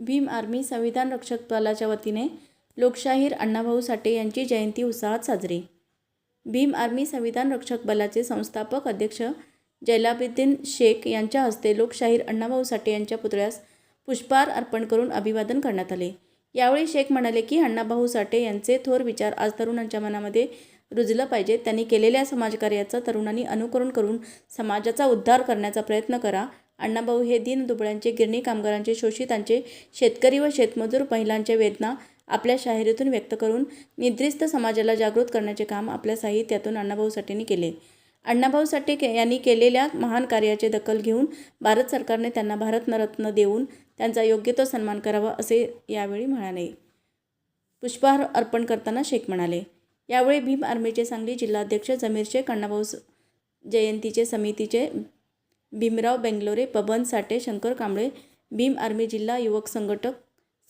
Bhim army संविधान रक्षक दलाच्या वतीने लोकशाहीर अण्णाभाऊ साठे यांची जयंती उत्साहात साजरी. भीम आर्मी संविधान रक्षक बलाचे संस्थापक अध्यक्ष जैलाबुद्दीन शेख यांच्या हस्ते लोकशाहीर अण्णाभाऊ साठे यांच्या पुतळ्यास पुष्पहार अर्पण करून अभिवादन करण्यात आले. यावेळी शेख म्हणाले की अण्णाभाऊ साठे यांचे थोर विचार आज तरुणांच्या मनामध्ये रुजलं पाहिजे त्यांनी केलेल्या समाजकार्याचं तरुणांनी अनुकरण करून समाजाचा उद्धार करण्याचा प्रयत्न करा. अण्णाभाऊ हे दीनदुबळ्यांचे गिरणी कामगारांचे शोषितांचे शेतकरी व शेतमजूर महिलांच्या वेदना आपल्या शाहिरीतून व्यक्त करून निद्रिस्त समाजाला जागृत करण्याचे काम आपल्या साहित्यातून अण्णाभाऊ साठेंनी केले. अण्णाभाऊ साठे के यांनी केलेल्या महान कार्याचे दखल घेऊन भारत सरकारने त्यांना भारतनरत्न देऊन त्यांचा योग्य तो सन्मान करावा असे यावेळी म्हणाले. पुष्पहार अर्पण करताना शेख म्हणाले यावेळी भीम आर्मीचे सांगली जिल्हाध्यक्ष जमीर शेख अण्णाभाऊ जयंतीचे समितीचे भीमराव बेंगलोरे बबन साठे शंकर कांबळे भीम आर्मी जिल्हा युवक संघटक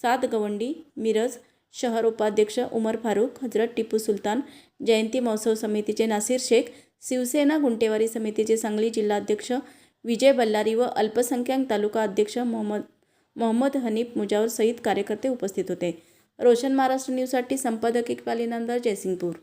सात गवंडी मिरज शहर उपाध्यक्ष उमर फारूक हजरत टिपू सुलतान जयंती महोत्सव समितीचे नासिर शेख शिवसेना गुंटेवारी समितीचे सांगली जिल्हाध्यक्ष विजय बल्लारी व अल्पसंख्याक तालुका अध्यक्ष मोहम्मद मोहम्मद हनीफ मुजावर सहित कार्यकर्ते उपस्थित होते. रोशन महाराष्ट्र न्यूजसाठी संपादक इक्बाल इनामदार जयसिंगपूर.